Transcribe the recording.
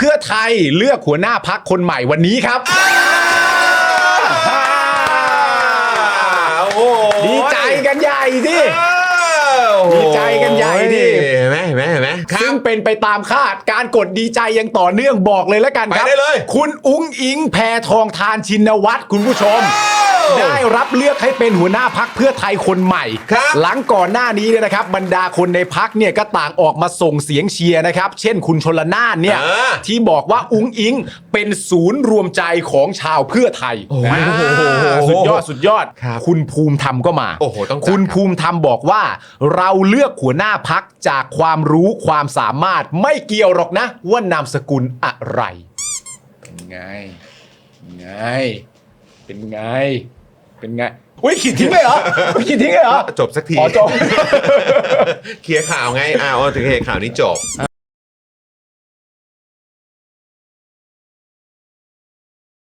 พื่อไทยเลือกหัวหน้าพักคนใหม่วันนี้ครับโอ้โหดีใจกันใหญ่สิโอ้โหดีใจกันใหญ่ดิเห็นไหมเห็นไหมเห็นไหมครัซึ่บงเป็นไปตามคาดการกดดีใจยังต่อเนื่องบอกเลยแล้วกันครับไปได้เลยคุณอุ้งอิงแพทองทานชินวัตรคุณผู้ชม ได้รับเลือกให้เป็นหัวหน้าพักเพื่อไทยคนใหม่ ครับหลังก่อนหน้านี้เนี่ยนะครับ บรรดาคนในพักเนี่ยก็ต่างออกมาส่งเสียงเชียร์นะครับ เช่นคุณชลนานเนี่ยอ่า ที่บอกว่าอุ้งอิงเป็นศูนย์รวมใจของชาวเพื่อไทยโอ้โหอ่าสุดยอดสุดยอดครับคุณภูมิธรรมก็มา โอ้โหต้องจัด คุณครับภูมิธรรมบอกว่า เราเลือกหัวหน้าพักจากความรู้ความสามารถไม่เกี่ยวหรอกนะ ว่านามสกุลอะไร เป็นไงเป็นไง เป็นไง เป็นไงอุ้ยขีดทิ้งเลยเหรออุ๊ยขีดทิ้งเลยเหรอจบสักทีอ๋อจบ เคลียร์ข่าวไงอ้าวถึงเคลียร์ข่าวนี้จบ